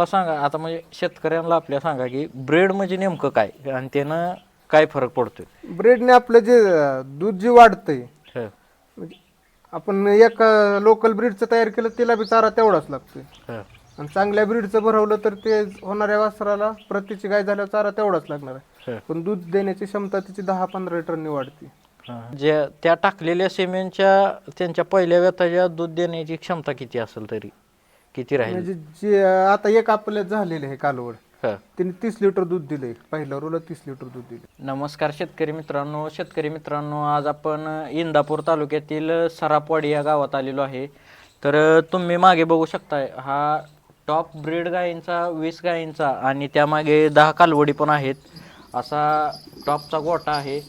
मला सांगा आता म्हणजे शेतकऱ्यांना आपल्या सांगा की ब्रेड म्हणजे नेमकं काय? आणि त्यानं काय फरक पडतोय? ब्रेडने आपलं जे अं, दूध जे वाढतंय ह, म्हणजे आपण एक लोकल ब्रीडचं तयार केलं त्याला बी चारा तेवढाच लागतोय. ह, आणि चांगल्या ब्रीडचं भरवलं तर ते होणाऱ्या वासराला प्रतीची गाय झाल्यावर चारा तेवढाच लागणार आहे. ह. पण दूध देण्याची क्षमता तिची दहा पंधरा लिटरनी वाढते. ह. जे त्या टाकलेल्या सिमेंटच्या त्यांच्या पहिल्या व्यताच्या दूध देण्याची क्षमता किती असेल तरी? किती राहील? म्हणजे जे आता एक आपल्या झालेले आहे कालवड. ह. तिने तीस लिटर दूध दिले पहिल्या रोला तीस लिटर दूध दिले नमस्कार शेतकरी मित्रांनो. शेतकरी मित्रांनो आज आपण इंदापूर तालुक्यातील सरापवाडी या गावात आलेलो आहे. तर तुम्ही मागे बघू शकताय हा टॉप ब्रीड गायींचा वीस गायींचा आणि त्यामागे दहा कालवडी पण आहेत. असा टॉपचा गोटा आहे.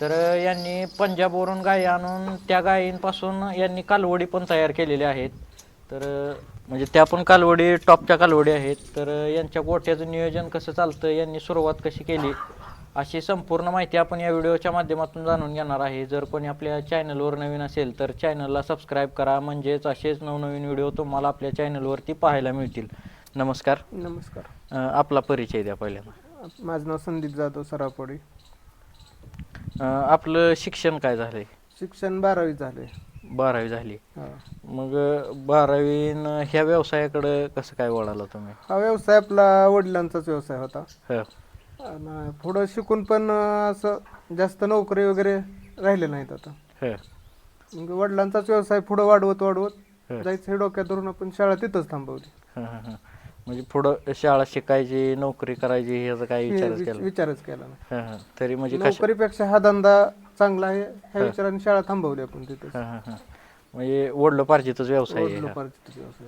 तर यांनी पंजाबवरून गायी आणून त्या गायींपासून यांनी कालवडी पण तयार केलेल्या आहेत. तर म्हणजे त्या पण कालवडी टॉपच्या कालवडी आहेत. तर यांच्या गोट्याचं नियोजन कसं चालतं यांनी सुरुवात कशी केली अशी संपूर्ण माहिती आपण या व्हिडिओच्या माध्यमातून जाणून घेणार आहे. जर कोणी आपल्या चॅनलवर नवीन असेल तर चॅनलला सबस्क्राईब करा. म्हणजेच असेच नवनवीन व्हिडिओ तुम्हाला आपल्या चॅनलवरती पाहायला मिळतील. नमस्कार. नमस्कार. आपला परिचय द्या पहिल्यांदा माझं नाव संदीप जाधव सरापडी आपलं शिक्षण काय झालंय? शिक्षण बारावी झाले बारावी झाली. मग अं, बारावीनं ह्या व्यवसायाकडं कसं काय वळाला तुम्ही? हा व्यवसाय आपला वडिलांचाच व्यवसाय होता. ह. आणि पुढं शिकून पण असं जास्त नोकरी वगैरे राहिले नाहीत आता. ह. मग वडिलांचाच व्यवसाय पुढं वाढवत वाढवत हं. जायचं हे डोक्यात धरून आपण शाळा तिथंच थांबवली. हं, हं, हं. म्हणजे पुढं शाळा शिकायची नोकरी करायची ह्याचा काही हे विचारच विच- केला विचारच केला नाही. हं, हं. तरी म्हणजे कशा नोकरीपेक्षा हा धंदा चांगला आहे. ह्या विचाराने शाळा थांबवली आपण तिथं. म्हणजे वडलोपार्जितच व्यवसाय आहे हा.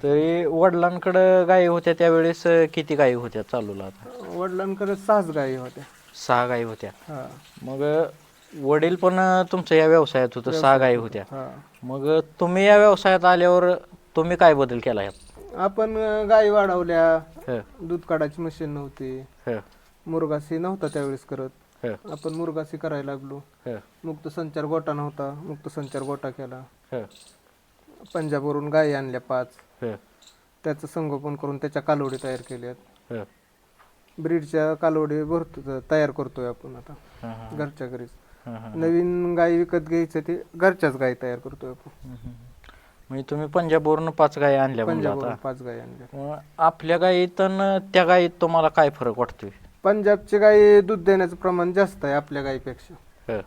तरी वडिलांकडं गायी होत्या त्यावेळेस अं, किती गायी होत्या चालूला आता? वडिलांकडे सहाच गायी होत्या. सहा गायी होत्या. हा. मग अं, वडील पण अं, तुमचं या व्यवसायात होतं सहा गायी होत्या. हा. मग अं, तुम्ही या व्यवसायात आल्यावर तुम्ही काय बदल केला आपण अं, गायी वाढवल्या. हं, दूध काढायची मशीन नव्हती. हं, मुरगासी नव्हता त्यावेळेस करत. आपण मुरगासी करायला लागलो. मुक्त संचार गोटा नव्हता. मुक्त संचार गोटा केला. पंजाबवरून गायी आणल्या पाच. त्याचं संगोपन करून त्याच्या कालवडी तयार केल्यात. ब्रीडच्या कालवडी भरतो तयार करतोय आपण आता. घरच्या घरीच. नवीन गायी विकत घ्यायचं ते घरच्याच गायी तयार करतोय आपण. म्हणजे तुम्ही पंजाबवरून पाच गायी आणल्या पंजाबवरून पाच गायी आणल्या. आपल्या गायीत आणि त्या गायीत तुम्हाला काय फरक वाटतोय? पंजाबची गायी दूध देण्याचं प्रमाण जास्त आहे आपल्या गायीपेक्षा ह,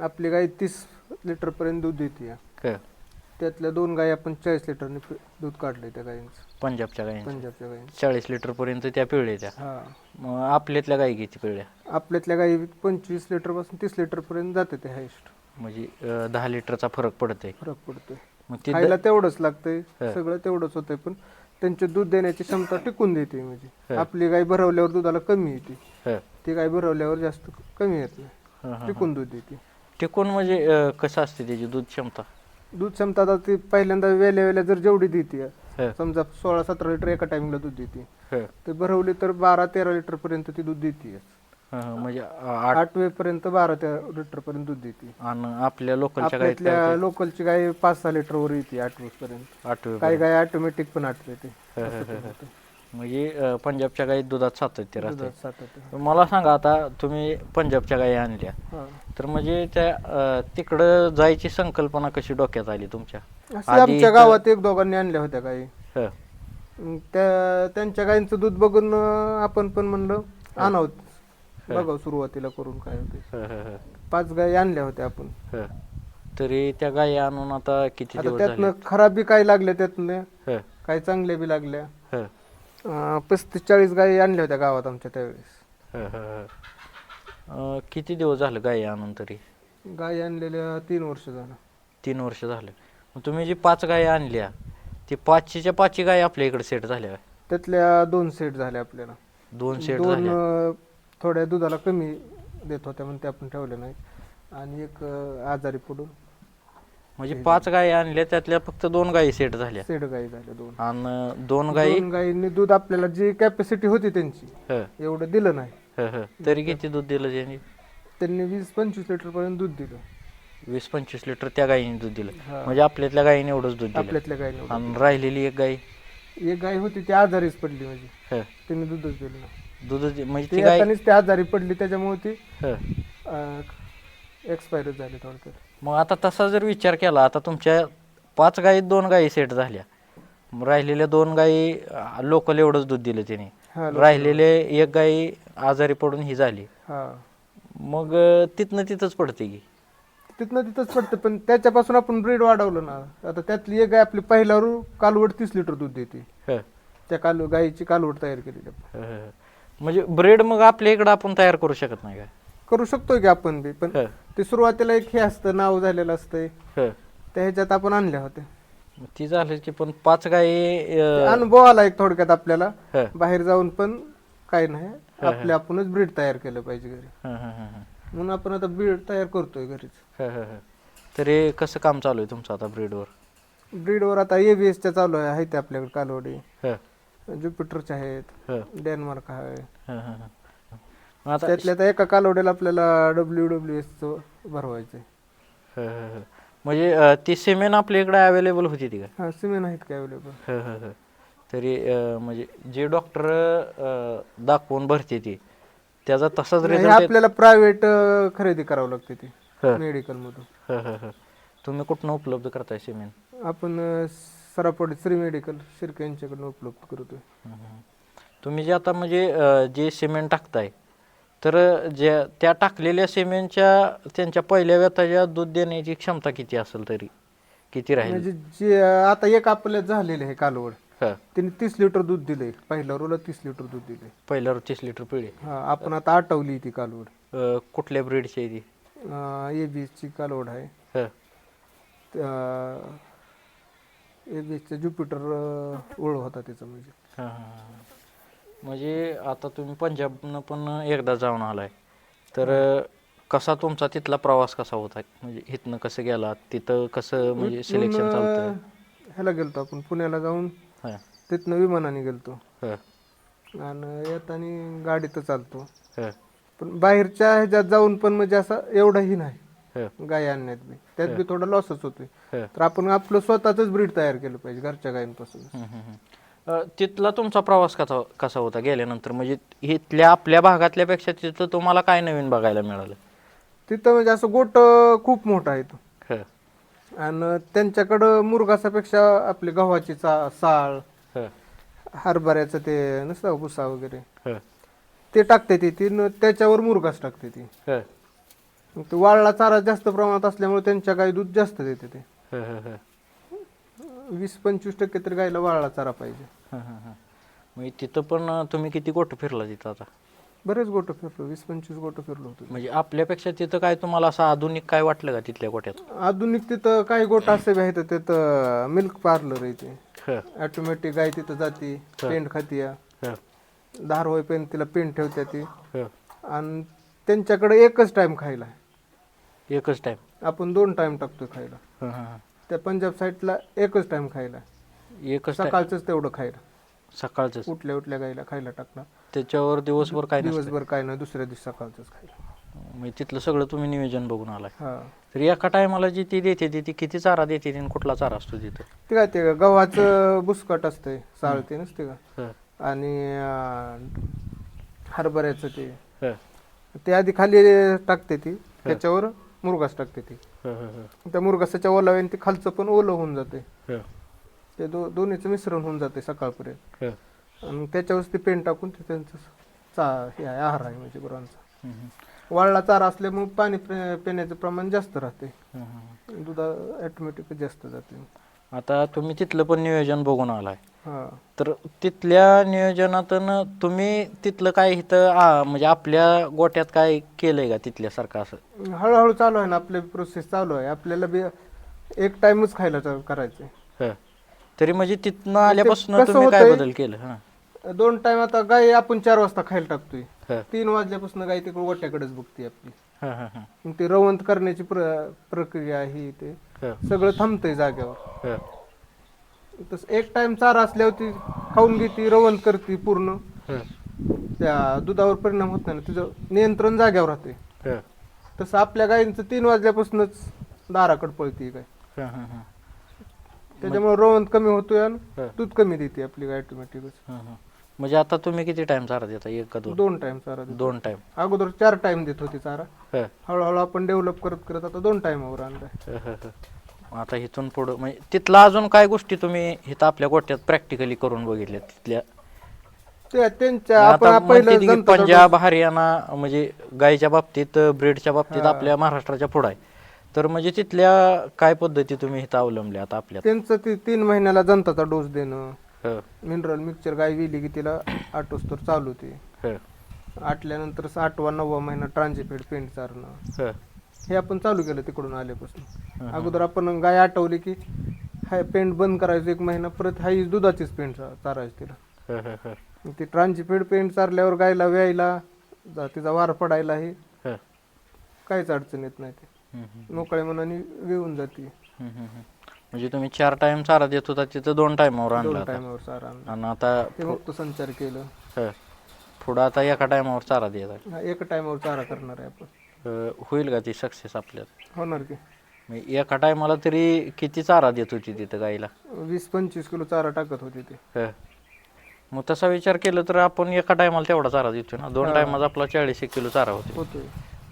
आपली गाय तीस लिटर पर्यंत दूध देते. ह. त्यातल्या दोन गायी आपण चाळीस लिटरने पि- दूध काढलंय त्या गायींचं पंजाबच्या गायी पंजाबच्या गायींचं चाळीस लिटर पर्यंत त्या पिळल्या त्या. हा. मग आपल्यातल्या गायी किती पिळल्या? आपल्यातल्या गायी पंचवीस लिटरपासून तीस लिटर पर्यंत जाते ते हायस्ट. म्हणजे अं, दहा लिटरचा फरक पडतोय. फरक पडतोय. मग ती द- खायला तेवढंच लागतंय. हा. सगळं तेवढंच होतंय पण त्यांचे दूध देण्याची क्षमता टिकून देते म्हणजे. आपली गाय भरवल्यावर दुधाला कमी येते. ती गाय भरवल्यावर जास्त कमी येत नाही. टिकून दूध देते. टिकून म्हणजे अं, कसं असते त्याची दूध क्षमता? दूध क्षमता आता ती पहिल्यांदा वेल्या वेल्या जर जेवढी देते समजा सोळा सतरा लिटर एका टाइमला दूध देते. ह, ते भरवली तर बारा तेरा लिटर पर्यंत ती दूध देते. ह, ह. म्हणजे आठ आठ पर्यंत बारा तेरा लिटर पर्यंत दूध देते. आणि आपल्या लोकलच्या गायीत लोकलची गाय पाच सहा लिटर वर येते आठ पर्यंत? आठवे काही गाय ऑटोमॅटिक पण आठ येते. म्हणजे अं, पंजाबच्या गायीत दुधात सातत्य राहते दुधात मला सांगा आता तुम्ही पंजाबच्या गायी आणल्या. हा. तर म्हणजे त्या अं, तिकडं जायची संकल्पना कशी डोक्यात आली तुमच्या? आमच्या गावात एक दोघांनी आणल्या होत्या गायी ह, त्या त्यांच्या गायींचं दूध बघून अं, आपण पण म्हणलं आणावं. बघावं सुरुवातीला करून काय होते पाच गायी आणल्या होत्या आपण. ह. तरी त्या गायी आणून आता किती आता दिवस झाले त्यातनं खराब बी काही लागल्या त्यातनं? ह, काही चांगल्या बी लागल्या. ह, अं, पस्तीस चाळीस गायी आणल्या होत्या गावात आमच्या त्यावेळेस. ह, ह, ह. अं, किती दिवस झालं गायी आणून तरी? गायी आणलेल्या तीन वर्ष झालं. तीन वर्ष झालं. मग तुम्ही जी पाच गायी आणल्या ती पाचशेच्या पाचशे गायी आपल्या इकडे सेट झाल्या काय? त्यातल्या दोन सेट झाल्या आपल्याला. दोन सेट दोन झाल्या. अं, थोड्या दुधाला कमी देत होत्या म्हणून ते आपण ठेवले नाही. आणि एक अं, आजारी पडून म्हणजे पाच गायी आणल्या त्यातल्या फक्त दोन गायी सेट झाल्या. सेड गायी झाल्या दोन. आणि दोन गायी दोन गायींनी दूध आपल्याला जी कॅपॅसिटी होती त्यांची ह, एवढं दिलं नाही. ह, ह. तरी किती दूध दिलं त्यांनी त्यांनी वीस पंचवीस लिटर पर्यंत दूध दिलं. वीस पंचवीस लिटर त्या गायीने दूध दिलं. हा. म्हणजे आपल्यातल्या गायीने एवढंच दूध दिलं. आपल्यातल्या गायीने. आणि राहिलेली एक गाई? एक गाय होती ती आजारीच पडली म्हणजे. हं. तिने दूधच दिलं नाही. दूध म्हणजे ती ती गाय येतानीच ती आजारी पडली त्याच्यामुळे ती हं. एक्सपायर झाली थोडक्यात मग आता तसा जर विचार केला आता तुमच्या पाच गायीत दोन गायी सेट झाल्या मग राहिलेल्या दोन गायी लोकल एवढंच दूध दिलं तिने हा राहिलेले एक गायी आजारी पडून ही झाली हा मग अं, तिथनं तिथंच पडते की तिथनं तिथंच पडतं पण त्याच्यापासून आपण ब्रीड वाढवलं ना आता त्यातली एक गाय आपली पहिल्यावर कालवड तीस लिटर दूध देते हं. त्या काल गायीची कालवड तयार केलेली आपण. हं, हं. म्हणजे ब्रेड मग आपल्या इकडं आपण तयार करू शकत नाही का? करू शकतोय की आपण बी पण हं. ते सुरुवातीला एक हे असतं नाव झालेलं असतंय. हं. त्या ह्याच्यात आपण आणल्या होत्या. मग ती झालं की पण पाच गायी ते अं, अनुभव आला एक थोडक्यात आपल्याला. हं. बाहेर जाऊन पण काही नाही. आपले आपणच ब्रीड तयार केलं पाहिजे घरी. हं, हं, हं, हं. म्हणून आपण आता ब्रीड तयार करतोय घरीच. हं, हं, हं. तरी कसं काम चालू आहे तुमचं आता ब्रीडवर ब्रीडवर आता एबीएसच्या चालू आहे आहेत आपल्याकडे कालवडी. ज्युपिटरच्या आहेत हं, डेन्मार्क आहे. हं, हं, हं. मग आता त्यातल्या त्या एका कालवडीला आपल्याला डब्ल्यू डब्ल्यू एसचं भरवायचं हं, हं, हं. म्हणजे अं, ती सिमेंट आपल्या इकडे अवेलेबल होती ती का? हा सिमेंट आहेत का अवेलेबल हं, हं, हं. तरी अं, म्हणजे जे डॉक्टर दाखवून भरते ती त्याचा तसाच हे रिझल्ट आपल्याला प्रायव्हेट खरेदी करावं लागते ती. मेडिकल मधून. तुम्ही कुठनं उपलब्ध करताय सिमेंट आपण सरापडी श्री मेडिकल शिर्के यांच्याकडून उपलब्ध करतोय. तुम्ही जे आता म्हणजे अं, जे सिमेंट टाकताय तर ज्या त्या टाकलेल्या सिमेंटच्या त्यांच्या पहिल्या व्यताच्या दूध देण्याची क्षमता किती असेल तरी? किती राहील? म्हणजे जे आता एक आपल्या झालेलं आहे कालवड. हं. तिने तीस लिटर दूध दिलंय. पहिल्या रोला तीस लिटर दूध दिलंय. पहिल्यावर तीस लिटर पिढी हा आपण आता आटवली ती कालवड. अं, कुठल्या ब्रीडची आहे ती? एबीएसची कालवड आहे. हं. एबीएसचा ज्युपिटर ओळ होता त्याचा म्हणजे. हां, हां, हां. म्हणजे आता तुम्ही पंजाबनं पण एकदा जाऊन आलाय. तर कसा तुमचा तिथला प्रवास कसा होता? म्हणजे इथनं कसं गेला? तिथं कसं म्हणजे सिलेक्शन इथून, चालतं अं, ह्याला गेलतो आपण पुण्याला जाऊन. हां. तिथनं विमानाने गेलतो. हां. आणि येताना गाडीत चालतो. हां. पण बाहेरच्या ह्याच्यात जाऊन पण म्हणजे असं एवढंही नाही. गाय आणण्यात बी. त्यात बी थोडा लॉसच होतोय. तर आपण आपलं स्वतःच ब्रीड तयार केलं पाहिजे घरच्या गायींपासून. अ, तिथला तुमचा प्रवास कसा कसा होता गेल्यानंतर? म्हणजे इथल्या आपल्या भागातल्यापेक्षा तिथं तुम्हाला काय नवीन बघायला मिळालं? तिथं म्हणजे असं गोट खूप मोठा आहे तो. हं, आणि त्यांच्याकडं मुरगासापेक्षा आपली गव्हाची चा साळ हं, हरभऱ्याचं ते नसतं का भुसा वगैरे. हं, ते टाकते ती ती न- त्याच्यावर मुरगास टाकते ती. हं, मग ते वाळला चारा जास्त प्रमाणात असल्यामुळे त्यांच्या गाई दूध जास्त देते ते. हं, हं, हं, वीस पंचवीस टक्के तरी गाईला वाळला चारा पाहिजे. हं, हं, हं. मग तिथं पण तुम्ही किती गोट फिरला तिथं आता? बरेच गोट फिरलो वीस पंचवीस गोट फिरलो होतो. म्हणजे आपल्यापेक्षा तिथं काय तुम्हाला असं आधुनिक काय वाटलं का तिथल्या गोट्यात आधुनिक तिथं काही गोट असे बी आहेत तिथं मिल्क पार्लर आहे ते. हं, ऑटोमॅटिक गाय तिथं जाते पेंट खाती हं, दहा होईपर्यंत तिला पेंट ठेवते ती. हं. आणि त्यांच्याकडे एकच टाइम खायला आहे. एकच टाइम आपण दोन टाइम टाकतो खायला. हं, हं, हं. त्या पंजाब साईडला एकच टाइम खायला. एकच time. सकाळचंच तेवढं खायला. सकाळचंच. उठल्या उठल्या गायला खायला टाकणार त्याच्यावर दिवसभर काय नसतं दिवसभर काय नाही दुसऱ्या दिवशी सकाळचंच खायला. म्हणजे तिथलं सगळं तुम्ही नियोजन बघून आलाय. हा. तर एका टायमाला जी ती देते ती ती किती चारा देते ती आणि कुठला चारा असतो तिथं? ते काय ते गव्हाचं बुसकट असतंय साळते नसते का? हं, आणि अं, हरभऱ्याचं ते. हं, ते आधी खाली टाकते ती. त्याच्यावर मुरगास टाकते ती. त्या मुरगासाच्या ओलाव्याने ते खालचं पण ओलं होऊन जाते. ते दो दोन्हीचं मिश्रण होऊन जाते सकाळपर्यंत. आणि त्याच्यावर ते पेंट टाकून ते त्यांचं चा हे आहे आहार आहे म्हणजे गुरांचा. वाळला चारा असल्यामुळे पाणी पिण्याचं प्रमाण जास्त राहते. दुधा ऑटोमॅटिक जास्त जाते. आता तुम्ही तिथलं पण नियोजन बघून आलाय. हा. तर तिथल्या नियोजनातून तुम्ही तिथलं काय इथं आ, म्हणजे आपल्या गोट्यात काय केलंय का तिथल्यासारखं असं? हळूहळू चालू आहे ना आपली प्रोसेस चालू आहे. आपल्याला बी एक टाइमच खायला चालू हं. तरी म्हणजे तिथनं आल्यापासून कसं तुम्ही काय होतंय? बदल केलं? हां. दोन टाइम आता गाय आपण चार वाजता खायला टाकतोय. हं, तीन वाजल्यापासून गाय तिकडे गोट्याकडेच बघते आपली. हं, हं, हं, मग ती रवंत करण्याची प्र प्रक्रिया ही ते सगळं थांबतंय जाग्यावर तसं एक टाइम चारा असल्यावर ती खाऊन घेते रवंत करते पूर्ण. त्या दुधावर परिणाम होत नाही ना तुझं नियंत्रण जाग्यावर राहते. तसं आपल्या गायींचं तीन वाजल्यापासूनच दाराकडे पळते गाय. त्याच्यामुळे रोवंत कमी होतोय आणि. दूध कमी देते आपली गाय ऑटोमॅटिकच. म्हणजे आता तुम्ही किती टाइम चारा देता? एक का दोन? दोन टाइम चारा देतो. दोन टाइम अगोदर चार टाइम देत होती चारा. हळूहळू आपण डेव्हलप करत करत आता दोन टाइमावर आणलाय. आता इथून पुढं म्हणजे तिथला अजून काय गोष्टी तुम्ही इथं आपल्या गोट्यात प्रॅक्टिकली करून बघितल्या तिथल्या? ते त्यांच्या आपण आता पहिलं म्हणते ती की जनता पंजाब हरियाणा म्हणजे गायच्या बाबतीत ब्रीडच्या बाबतीत आपल्या महाराष्ट्राच्या पुढं आहे. तर म्हणजे तिथल्या काय पद्धती तुम्ही इथं अवलंबल्या आता आपल्या त्यांचं ती तीन महिन्याला जनताचा डोस देणं. मिनरल मिक्सचर गाय विली की तिला आठवस तर चालू ते आटल्यानंतर आठवा नववा महिना ट्रान्झिफेड पेंट चारणं. हे. आपण चालू केलं तिकडून आल्यापासून. अगोदर आपण गाय आटवली की हाय पेंट बंद करायचं एक महिना परत हाई दुधाचीच पेंट चारायची तिला. ती ट्रान्झिफेड पेंट चारल्यावर गायला व्यायला तिचा वार पडायला हे काहीच अडचण येत नाही ते. मोकळ्या मनाने घेऊन जाते. म्हणजे तुम्ही चार टाइम चारा देत होता तिथं दोन टाइमावर आणला दोन. टायमावर चारा आणला. आणि आता ते मुक्त संचार केलं. हं. पुढं आता एका टायमावर चारा देत आहे. हा, एक टायमावर चारा करणार आहे आपण. अं, होईल का ती सक्सेस आपल्यात? होणार की. म्हणजे एका टायमाला तरी किती चारा देत होती तिथं गाईला? वीस पंचवीस किलो चारा टाकत होते ते. हं. मग तसा विचार केला तर आपण एका टायमाला तेवढा चारा देतो ना? दोन टायमात आपला चाळीस एक किलो चारा होतो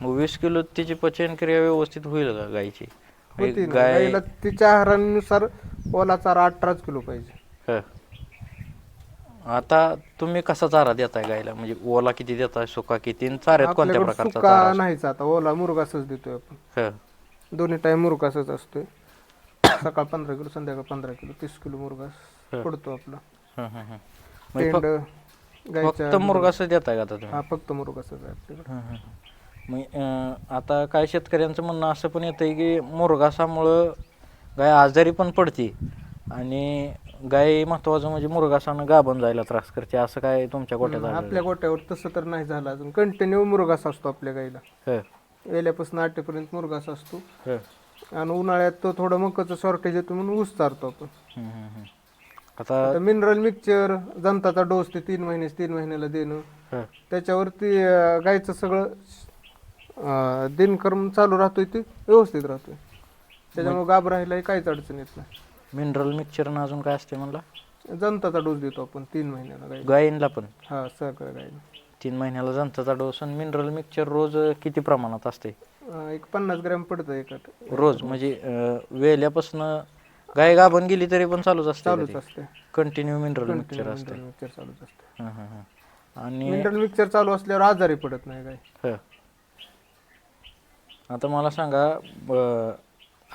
मग वीस किलो तिची पचनक्रिया व्यवस्थित होईल का गायची म्हणजे होती ना गाय गाईला तिच्या आहारानुसार ओला चारा अठराच किलो पाहिजे. हं. आता तुम्ही कसा चारा देताय गायला? म्हणजे ओला किती देताय सुका किती आणि चाऱ्यात कोणत्या आपल्याकडे प्रकारचा सुका चारा नाहीच आता ओला मुरगासच देतोय आपण. हं. दोन्ही टाइम मुरगासच असतोय. सकाळ पंधरा किलो संध्याकाळ पंधरा किलो तीस किलो मुरगास पडतो आपला. हं, हं, हं. म्हणजे पेंड फक्त मुरगास देताय का आता तुम्ही? हा फक्त मुरगासच आहे आपल्याकडे. हं, हं, हं. मग आता काय शेतकऱ्यांचं म्हणणं असं पण येतंय की मुरगासामुळं गाय आजारी पण पडते आणि गाय महत्वाचं म्हणजे मुरगासानं गाभण जायला त्रास करते. असं काय तुमच्या गोट्यात? आपल्या गोट्यावर तसं तर नाही झालं अजून. कंटिन्यू मुरगास असतो आपल्या गाईला. हं, वेल्यापासून आठेपर्यंत मुरगास असतो. हं, आणि उन्हाळ्यात तो थोडं मकाचं शॉर्टेज येतो म्हणून ऊस चारतो आपण. हं, हं, हं. आता आता मिनरल मिक्सचर जनताचा डोस ते तीन महिने तीन महिन्याला देणं. हं, त्याच्यावरती अं, गायचं सगळं अं, दिनक्रम चालू राहतोय ते व्यवस्थित राहतोय. त्याच्यामुळे राहिला काहीच अडचण येत नाही. मिनरल मिक्सचर अजून काय असते म्हणला? जनताचा डोस देतो आपण तीन महिन्याला गाय गायींला पण? हा सगळं गाय तीन महिन्याला जंताचा डोस आणि मिनरल मिक्सचर रोज किती प्रमाणात असते एक पन्नास ग्रॅम पडतं एकात. रोज म्हणजे अं, वेल्यापासून गाय गाभण गेली तरी पण चालूच चालूच असते असते कंटिन्यू मिनरल मिक्सचर असते मिक्सचर चालूच असते हं, हं, हं. आणि मिनरल मिक्सचर चालू असल्यावर आजारी पडत नाही गाय. हं. आता मला सांगा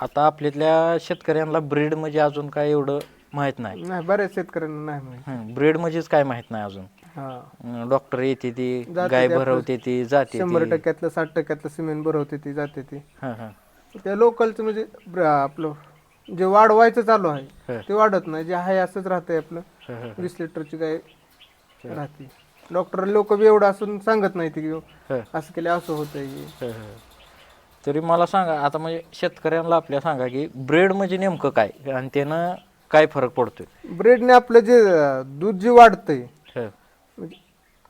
आता आपल्यातल्या शेतकऱ्यांना ब्रीड म्हणजे अजून काय एवढं माहीत नाही. नाही बऱ्याच शेतकऱ्यांना नाही माहिती. ब्रीड म्हणजेच काय माहीत नाही अजून. हा. डॉक्टर येते ती गाय ती भरवते ती जाते शंभर ती. टक्क्यातलं साठ टक्क्यातलं सिमेंट भरवते ती जाते ती. हं, हं. त्या लोकलचं म्हणजे ब्र- आपलं जे वाढवायचं चालू आहे. ते वाढत नाही. जे आहे असंच राहतंय आपलं. वीस लिटरची गाय राहते. डॉक्टर लोक बी एवढं असून सांगत नाही की हं. असं केलं असं होतंय. हं, हं. तरी मला सांगा आता म्हणजे शेतकऱ्यांना आपल्या सांगा की ब्रेड म्हणजे नेमकं काय आणि त्यानं काय फरक पडतोय? ब्रेडने आपलं जे अं, दूध जे वाढतंय हं, म्हणजे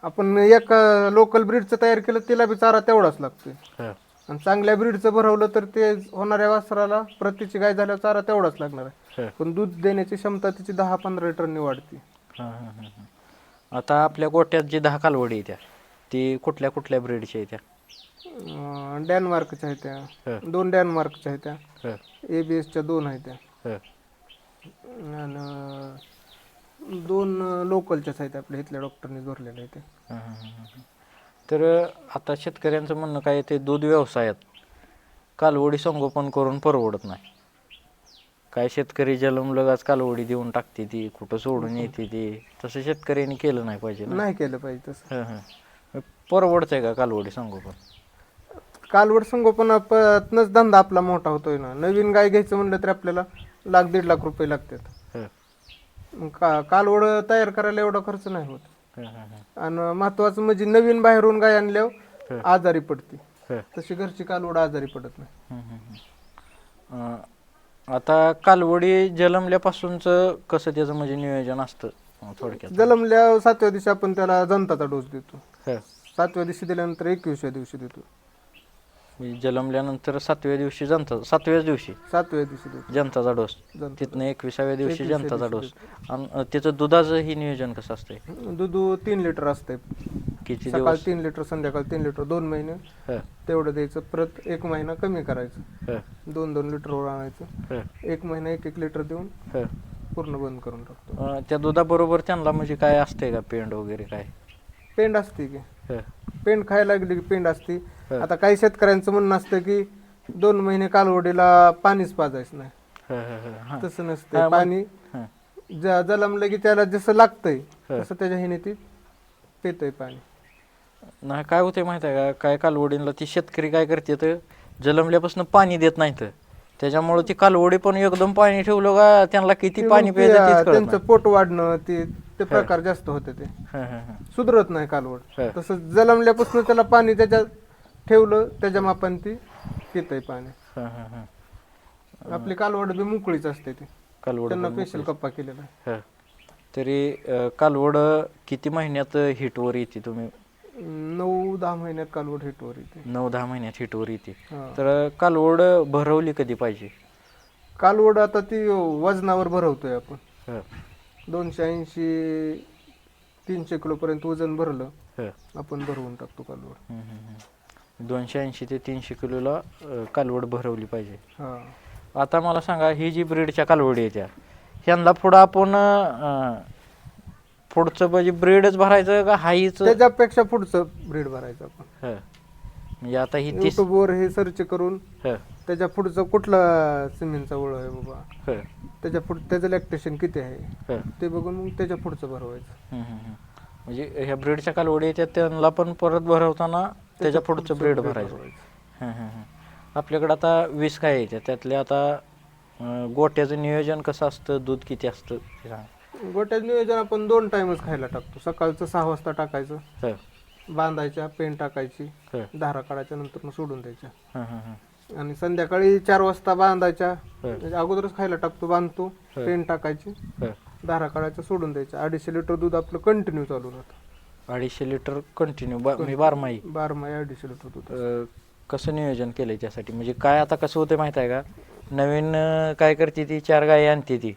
आपण एक लोकल ब्रीडचं तयार केलं तिला बी चारा तेवढाच लागतोय. हं, आणि चांगल्या ब्रीडचं भरवलं तर ते होणाऱ्या वासराला प्रतीची गाय झाल्यावर चारा तेवढाच लागणार आहे. हं. पण दूध देण्याची क्षमता तिची दहा पंधरा लिटरनी वाढते. हं, हं, हं, हं. आता आपल्या गोट्यात जी दहा कालवडी येत्या ती कुठल्या कुठल्या ब्रीडच्या येत्या? अं, डॅनमार्कच्या आहेत हं. त्या दोन डॅनमार्कच्या आहेत त्या. हं, ए बी एसच्या दोन आहेत त्या. हं, आणि दोन लोकलच्याच आहेत आपल्या इथल्या डॉक्टरनी भरलेल्या आहेत. तर आता शेतकऱ्यांचं म्हणणं काय ते दूध व्यवसायात कालवडी संगोपन करून परवडत नाही. काय शेतकरी जलमलगाच कालवडी देऊन टाकते ती कुठं सोडून येते ती. तसं शेतकऱ्यांनी केलं नाही पाहिजे नाही केलं पाहिजे तसं. परवडतंय का कालवडी संगोपन? कालवड संगोपनातनच धंदा आपला मोठा होतोय ना. नवीन गाय घ्यायचं म्हणलं तर आपल्याला लाख दीड लाख रुपये लागतात. मग का कालवड तयार करायला एवढा खर्च नाही होत. आणि महत्वाचं म्हणजे नवीन बाहेरून गाय आणल्यावर आजारी पडते. तशी घरची कालवड आजारी पडत नाही. अं, आता कालवडी जलमल्यापासूनच कसं त्याचं म्हणजे नियोजन असतं? अं, थोडक्यात जलमल्या सातव्या दिवशी आपण त्याला जनताचा डोस देतो. हं, सातव्या दिवशी दिल्यानंतर एकविसव्या दिवशी देतो. म्हणजे जन्मल्यानंतर सातव्या दिवशी जनता सातव्याच दिवशी? सातव्या दिवशी देतो. जनताचा डोस. जनता. तिथनं एकविसाव्या दिवशी एकविसाव्या जनताचा डोस. आणि त्याचं दुधाचं ही नियोजन कसं असतंय? दूध तीन लिटर असतंय. किती सकाळ दिवस? तीन लिटर संध्याकाळ तीन लिटर दोन महिने. हं, तेवढं द्यायचं. परत एक महिना कमी करायचं. हं, दोन दोन लिटरवर आणायचं. हं, एक महिना एक एक लिटर देऊन हं. पूर्ण बंद करून टाकतो. अं, त्या दुधाबरोबर त्यांना म्हणजे काय असतंय का पेंड वगैरे काय? पेंड असते की. पेंड खायला लागली की पेंड असते. आता काही शेतकऱ्यांचं म्हणणं असतं की दोन महिने कालवडीला पाणीच पाजायचं नाही. हं, हं, हं, हं. तसं नसतं. पाणी. ज- जलमलं की त्याला जसं लागतंय. तसं त्याच्या ह्याने ती पेतय पाणी. नाही काय होते माहिती आहे का? काय कालवडीला ती शेतकरी काय करते तर जलमल्यापासून पाणी देत नाहीत त्याच्यामुळे ती कालवडी पण एकदम पाणी ठेवलं का त्यांना किती ते पाणी मग प्यायचं ते, तेच कळत त्यांचं पोट वाढणं ते ते प्रकार जास्त होते ते. सुधरत नाही कालवड. हं. तसं जलमल्यापासून त्याला पाणी त्याच्यात ठेवलं त्याच्या मापाने ती पितय पाणी. हं, हं, हं. आपली कालवड बी मोकळीच असते ती. कालवड त्यांना स्पेशल कप्पा केलेला आहे. हं. तरी अं, कालवड किती महिन्यात हिटवर येते तुम्ही? नऊ दहा महिन्यात कालवड हिटवर येते. नऊ दहा महिन्यात हिटवर येते. हा. तर कालवड भरवली कधी पाहिजे? कालवड आता ती वजनावर भरवतोय आपण. हं, दोनशे ऐंशी तीनशे किलो पर्यंत वजन भरलं हं. आपण भरवून टाकतो कालवड. हं, हं, हं. दोनशे ऐंशी ते तीनशे किलोला अं, कालवड भरवली पाहिजे. हा. आता मला सांगा ही जी ब्रीडच्या कालवडी येत्या ह्यांना पुढं आपण अं, पुढचं म्हणजे ब्रीडच भरायचं का हाईच? त्याच्यापेक्षा पुढचं ब्रीड भरायचं आपण. म्हणजे आता ही तीस युट्यूबवर हे सर्च करून हं, त्याच्या पुढचं कुठला सिमेंटचा ओळ आहे बाबा? हं, त्याच्या पुढ त्याचं लॅक्टेशन किती आहे? हं, ते बघून मग त्याच्या पुढचं भरवायचं. म्हणजे ह्या ब्रीडच्या कालवडी येत्या त्यांना पण परत भरवताना त्याच्या पुढचं ब्रीड भरायचं. हं, हं, हं. आपल्याकडे आता वीस काय येत्या त्यातले आता अं, गोट्याचं नियोजन कसं असतं? दूध किती असतं? ते सांगा. गोट्याचं नियोजन आपण दोन टाइमच खायला टाकतो. सकाळचं सहा वाजता टाकायचं. हं, बांधायच्या पेन टाकायची. हं, धारा काढायच्या नंतर मग सोडून द्यायच्या. हं, हं, हं. आणि संध्याकाळी चार वाजता बांधायच्या. म्हणजे अगोदरच खायला टाकतो बांधतो पेन टाकायची. धारा काढायच्या सोडून द्यायच्या. अडीचशे लिटर दूध आपलं कंटिन्यू चालू राहतं. अडीचशे लिटर कंटिन्यू मी बारमाही? बारा माही अडीचशे लिटर दूध अ, कसं नियोजन केलंय त्यासाठी म्हणजे काय आता कसं होतं माहिती आहे का? नवीन अ, काय करते ती? चार गायी आणते ती.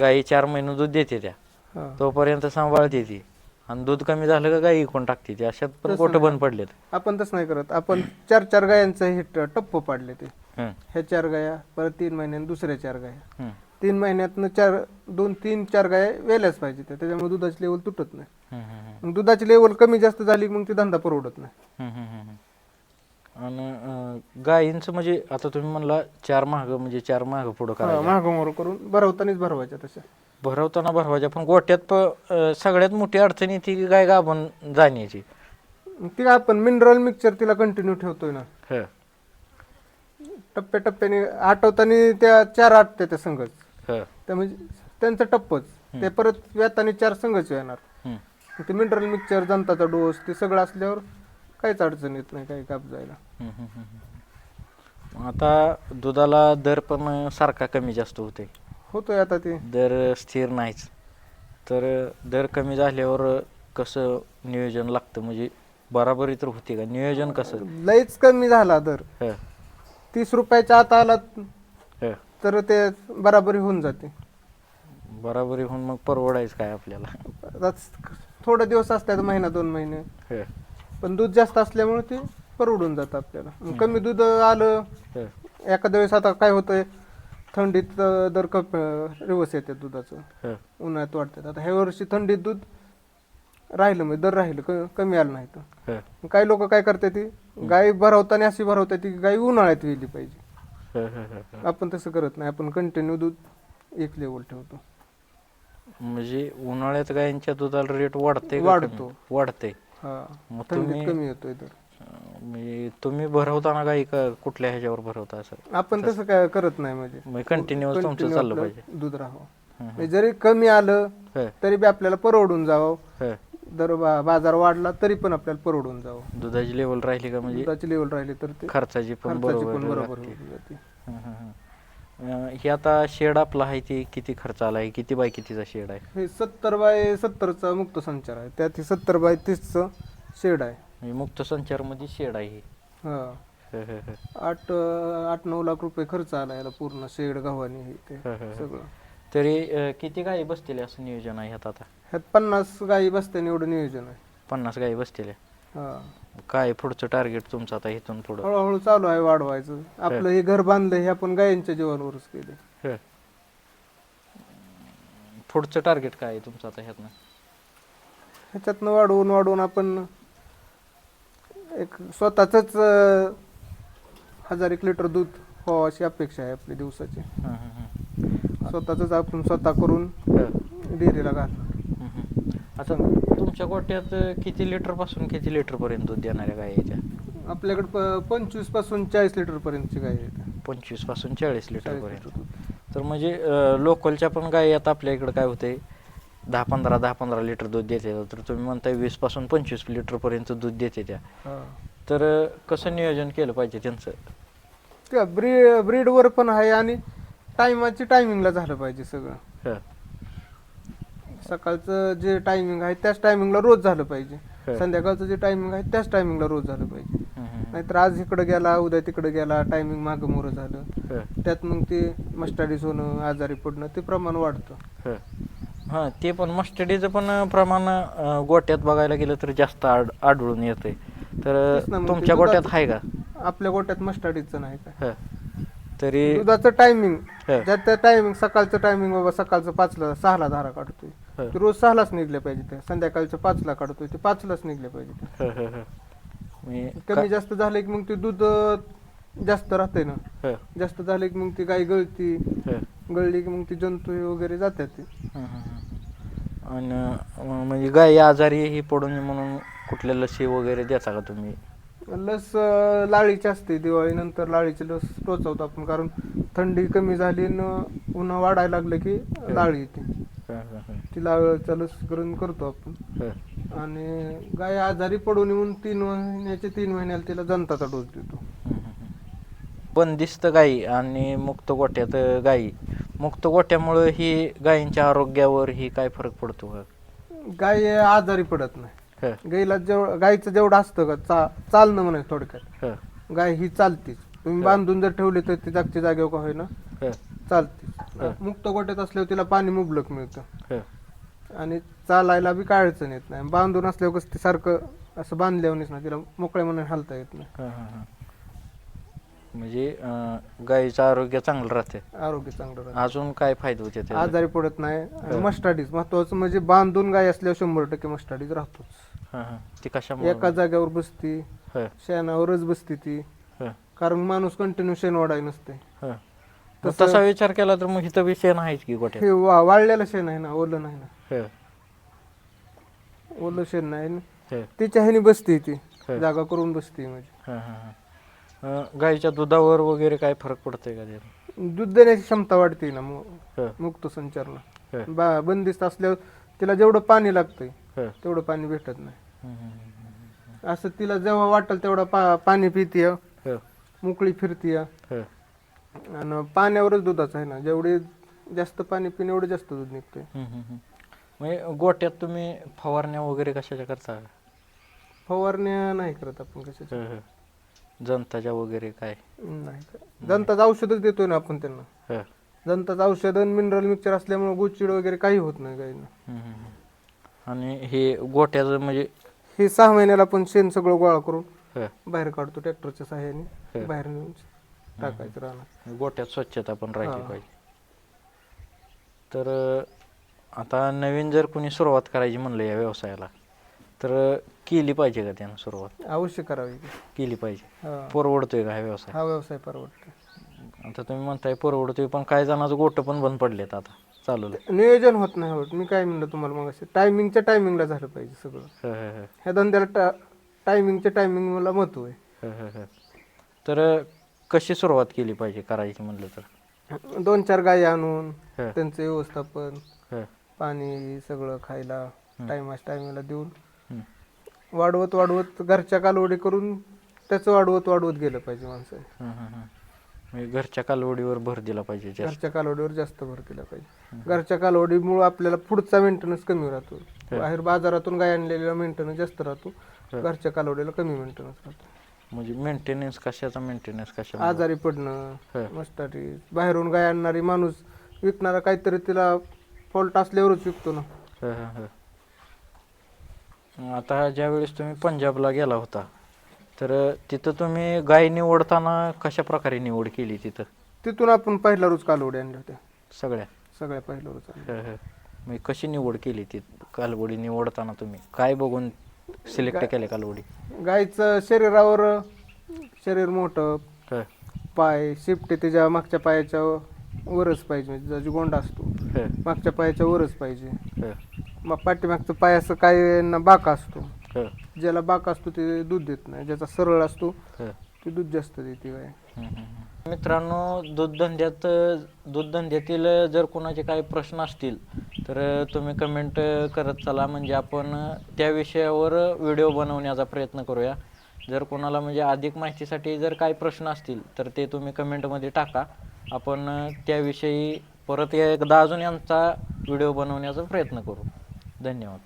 गायी चार महिने दूध देते त्या. हा. तोपर्यंत सांभाळते ती. आणि दूध कमी झालं का गायी कोण टाकते ती. अशात पण तसं गोठं नाही. बंद पडलेत. आपण तसं नाही करत. आपण चार चार गायांचं हे ट- टप्प पाडले ते. हं, ह्या चार गाया परत तीन महिन्यात दुसऱ्या चार गाया. हं, तीन महिन्यातनं चार दोन तीन चार गाया वेल्याच पाहिजे त्या. त्याच्यामुळे दुधाची लेवल तुटत नाही. हं, हं, हं, मग दुधाची लेवल कमी जास्त झाली की मग ती धंदा परवडत नाही. हं, हं, हं, हं. आणि अ, गायींचं म्हणजे आता तुम्ही म्हणला चार महाग म्हणजे चार महाग पुढं करायचं महागमोर करून भरवतानीच भरवायच्या तशा. भरवताना भरवायच्या पण गोट्यात प- अ, सगळ्यात मोठी अडचण येते की गाय गाभण जाण्याची. ती आपण मिनरल मिक्सचर तिला कंटिन्यू ठेवतोय ना. हं, टप्प्याटप्प्याने आठवताना त्या चार आटत्या त्या संघच. हं, त्या म्हणजे त्यांचं टप्पच. ते परत व्याताने चार संघच येणार. हं. ते मिनरल मिक्सचर जनताचा डोस ते सगळं असल्यावर काहीच अडचण येत नाही काही काप जायला. हम्म, हम्म, हम्म, हम्म. आता दुधाला दर पण सारखा कमी जास्त होते होतोय आता ते. दर स्थिर नाहीच. तर दर कमी झाल्यावर कसं नियोजन लागतं? म्हणजे बराबरी तर होते का? नियोजन कसं? लईच कमी झाला दर. हं, तीस रुपयाच्या आत आला हं. तर ते बराबरी होऊन जाते. बराबरी होऊन मग परवडायचं काय आपल्याला? आता थोडे दिवस असतात महिना दोन महिने. हं, पण दूध जास्त असल्यामुळे ते परवडून जातं आपल्याला. मग कमी दूध आलं हं, एखाद्या वेळेस आता काय होतंय थंडीत अं, दर कप रिवर्स येते दुधाचं. हं, उन्हाळ्यात वाढतात. आता ह्या वर्षी थंडीत दूध राहिलं म्हणजे दर राहिलं क- कमी आलं नाही तर. हं, काही लोक काय करते ती? गाय भरवताना अशी भरवतात ती गाय उन्हाळ्यात वेली पाहिजे. हं, हं, हं, हं. आपण तसं करत नाही. आपण कंटिन्यू दूध एक लेवल ठेवतो. म्हणजे उन्हाळ्यात गायींच्या दुधाला रेट वाढते का वाढतो. कमी? वाढते. हा. मग थंडीत कमी येतोय दर. म्हणजे तुम्ही भरवताना गाई का कुठल्या ह्याच्यावर भरवता असं? आपण तसं काय करत नाही म्हणजे. म्हणजे कंटिन्युअस तुमचं चाललं आपलं पाहिजे. दूध राहावं. म्हणजे जरी कमी आलं हं, तरी बी आपल्याला परवडून जावं. हं. दर बा- बाजार वाढला तरी पण आपल्याला परवडून जावं. दुधाची लेवल राहिली का म्हणजे? दुधाची लेवल राहिली तर ते खर्चाची पण खर्चाची बरोबर पण बरोबर लागते. होऊन जाते. हं, हं, हं. अं, हे आता शेड आपला आहे ते किती खर्च आला आहे? किती बाय कितीचा शेड आहे? हे सत्तर बाय सत्तरचा मुक्त संचार आहे. त्यात हे सत्तर बाय तीसचं शेड आहे. म्हणजे मुक्त संचारमध्ये शेड आहे हे. हा. हं, हं, हं. आठ अं, आठ नऊ लाख रुपये खर्च आला याला पूर्ण शेड गव्हाणी हे ते हं, हं, हं. सगळं. तरी अं, किती गायी बसतील असं नियोजन आहे ह्यात आता? ह्यात पन्नास गायी बसत्याने एवढं नियोजन आहे. पन्नास गायी बसतील? हा. काय पुढचं टार्गेट तुमचं आता इथून पुढं? हळूहळू चालू आहे वाढवायचं. आपलं हे घर बांधलं हे आपण गायींच्या जीवनावरच केले हं. पुढचं टार्गेट काय आहे तुमचं आता ह्यातनं? ह्याच्यातनं वाढवून वाढवून आपण एक स्वतःच हजार एक लिटर दूध व्हावं अशी अपेक्षा आहे आपली दिवसाची हं, हं, हं. स्वतःच आपण स्वतः करून हं. डेअरीला हं, हं. आता तुमच्या गोट्यात किती लिटरपासून किती लिटर पर्यंत दूध देणाऱ्या गाय त्या आपल्याकडे प- पंचवीसपासून चाळीस लिटर पर्यंतची गाय पंचवीसपासून चाळीस लिटर पर्यंत. तर म्हणजे लोकलच्या पण गायी आता आपल्या इकडे काय होते दहा पंधरा दहा पंधरा लिटर दूध देते. तर तुम्ही म्हणताय वीसपासून पंचवीस लिटर पर्यंत दूध देते त्या. तर कसं नियोजन केलं पाहिजे त्यांचं? त्या ब्री ब्रीडवर पण आहे आणि टायमाची टायमिंगला झालं पाहिजे सगळं. हं, सकाळचं जे टायमिंग आहे त्याच टायमिंगला रोज झालं. पाहिजे. संध्याकाळचं जे टायमिंग आहे त्याच टायमिंगला रोज झालं पाहिजे. हं, हं, नाहीतर आज इकडे गेला उद्या तिकडे गेला टायमिंग मागं मोरं झालं. हं, त्यात मग ते मस्टाडीज होणं आजारी पडणं ते प्रमाण वाढतं. हं. हां ते पण मस्टडीचं पण प्रमाण अं, गोट्यात बघायला गेलं तर जास्त आढ आढळून येते तर तेच ना मग ते तुमच्या दुधात- गोट्यात आहे का आपल्या गोट्यात मस्टाडीजचं नाही काय हं. तरी दुधाचं टायमिंग हं. त्या टायमिंग सकाळचं टायमिंग बाबा सकाळचं पाचला सहाला धारा काढतोय हं. ते रोज सहालाच निघले पाहिजे ते संध्याकाळचं पाचला काढतोय ते पाचलाच निघले पाहिजे ते हं, हं, हं. मी कमी जास्त झालं की मग ते दूध अं, जास्त राहतंय ना हं, जास्त झाले की मग ती गाय गळती हं. गळली की मग ती जंतू हे वगैरे जातात ते हं, हं, हं. आणि म्हणजे गाय आजारी ही पडू नये म्हणून कुठल्या लसी वगैरे देता का तुम्ही? लस अं, लाळीची असते दिवाळीनंतर लाळीची लस टोचवतो आपण कारण थंडी कमी झाली न उन्हा वाढायला लागलं की लाळी येते. हं, हं, हं. ती लाळीचा लस करून करतो आपण. हं, आणि गाय आजारी पडू नये म्हणून तीन महिन्याचे तीन महिन्याला तिला जनताचा डोस देतो. हं, हं, हं. बंदिस्त गायी आणि मुक्त गोट्यात गायी मुक्त गोट्यामुळं ही गायींच्या आरोग्यावर ही काय फरक पडतो का? गाय आजारी पडत नाही. हं, गाईला जेवढं गायचं जेवढं असतं का चा चालणं म्हणायचं थोडक्यात. हं, गाय ही चालतीच. तुम्ही बांधून जर ठेवली तर ती जागच्या जागेवर का होईना? हं, चालते मुक्त गोट्यात असल्यावर तिला पाणी मुबलक मिळतं. हं. आणि चालायला बी काय अडचण येत नाही. बांधून असल्यावर कसं ते सारखं असं बांधल्यावरच ना तिला मोकळ्या मनाने हालता येत नाही. हं, हं, हं. म्हणजे अं, गायीचं आरोग्य चांगलं राहते आरोग्य चांगलं राहतं अजून काय फायदे होते त्याचे? आजारी पडत नाही. आणि मस्टाडीज महत्वाचं म्हणजे बांधून गाय असल्यावर शंभर टक्के मस्टाडीज राहतोच. हं, हं. ती कशामुळे? एका जागेवर बसती हं, शेणावरच बसती ती. हं, कारण माणूस कंटिन्यू शेण वाढाय नसते. हं. मग तसा विचार केला तर मग इथं विषय नाहीच की गोट्यात? हे वा- वाळलेलं शेण आहे ना ओलं नाही ना. हं, ओलं शेण नाही ना. हं, तिच्या ह्यानी बसते ती. जागा करून बसते म्हणजे. हं, हं, हं. अं, गाईच्या दुधावर वगैरे काय फरक पडतोय का ते दूध देण्याची क्षमता वाढते ना मु- हं, मुक्त संचारण हं, बा बंदिस्त असल्यावर तिला जेवढं पाणी लागतंय हं, तेवढं पाणी भेटत नाही. हं, हं, असं तिला जेव्हा वाटेल तेवढं पा पाणी पितीय हं, मोकळी फिरतीय. हं. आणि पाण्यावरच दुधाचं आहे ना जेवढे जास्त पाणी पिणे एवढं जास्त दूध हं, हं, हं. म्हणजे गोट्यात तुम्ही फवारण्या वगैरे कशाच्या करता? फवारण्या नाही करत आपण कशाच्या. हं, हं. जनताच्या वगैरे काय? नाही करत. दंताचं औषधच देतोय ना आपण त्यांना. हं, दंताचं औषध मिनरल मिक्सचर असल्यामुळे गुचिड वगैरे काही होत नाही गाईंना हं, हं, हं. आणि हे गोट्याचं म्हणजे? हे सहा महिन्याला आपण शेण सगळं गोळा करून हं, बाहेर काढतो ट्रॅक्टरच्या सहाय्याने. हं. बाहेर नेऊन टाकायचं राहणार. गोट्यात स्वच्छता पण राहिली हा. पाहिजे. तर अं, आता नवीन जर कोणी सुरुवात करायची म्हणलं या व्यवसायाला तर केली पाहिजे का त्यानं सुरुवात? अवश्य करावी केली पाहिजे. हा. परवडतोय का हा व्यवसाय? हा व्यवसाय परवडतो आता तुम्ही म्हणताय परवडतोय पण काही जणांचं गोट पण बंद पडलेत आता चालू नियोजन होत नाही होत. मी काय म्हणलं तुम्हाला मग टायमिंगच्या टायमिंगला झालं पाहिजे सगळं. ह्या धंद्याला टायमिंगच्या टायमिंग मला महत्त्व आहे. तर कशी सुरुवात केली पाहिजे करायची म्हणलं तर? दोन चार गायी आणून हं, त्यांचं व्यवस्थापन हं, पाणी सगळं खायला टायमाच टायमाला देऊन हं. वाढवत वाढवत घरच्या कालवडी करून त्याचं वाढवत वाढवत गेलं पाहिजे माणसाने हं, हं, हं. म्हणजे घरच्या कालवडीवर भर दिला पाहिजे जास्त. घरच्या कालवडीवर जास्त भर दिला पाहिजे. घरच्या कालवडीमुळे आपल्याला पुढचा मेंटेनन्स कमी राहतो. बाहेर बाजारातून गाय आणलेला मेंटेनन्स जास्त राहतो. घरच्या कालवडीला कमी मेंटेनन्स राहतो. म्हणजे मेंटेनन्स कशाचा मेंटेनन्स कशा आजारी पडणं हं. मस्टारी बाहेरून गाय आणणारी माणूस विकणारा काहीतरी तिला फॉल्ट असल्यावरच विकतो ना. हं, हं, हं. आता ज्या वेळेस तुम्ही पंजाबला गेला होता तर तिथं तुम्ही गाय निवडताना कशा प्रकारे निवड केली तिथं? तिथून आपण पहिला रोज कालवडी आणल्या होत्या. सगळ्या? सगळ्या पहिला रोज आणल्या. हं, हं. म्हणजे कशी निवड केली ती कालवडी निवडताना तुम्ही? काय बघून सिलेक्ट केले कालवडी? गायचं शरीरावर शरीर मोठं हं, पाय शिपटे त्याच्या मागच्या पायाच्या वरच पाहिजे म्हणजे गोंड असतो हं, मागच्या पायाच्या वरच पाहिजे. हं, मग पाठीमागचं पाय असं काय ना बाका असतो. हं, ज्याला बाका असतो ते दूध देत नाही. ज्याचा सरळ असतो हं. ते दूध जास्त देते गाय मित्रांनो दूध धंद्यात दूध धंद्यातील जर कोणाचे काही प्रश्न असतील तर तुम्ही कमेंट करत चला. म्हणजे आपण त्या विषयावर व्हिडिओ बनवण्याचा प्रयत्न करूया. जर कोणाला म्हणजे अधिक माहितीसाठी जर काही प्रश्न असतील तर ते तुम्ही कमेंटमध्ये टाका. आपण त्याविषयी परत एकदा अजून यांचा व्हिडिओ बनवण्याचा प्रयत्न करू. धन्यवाद.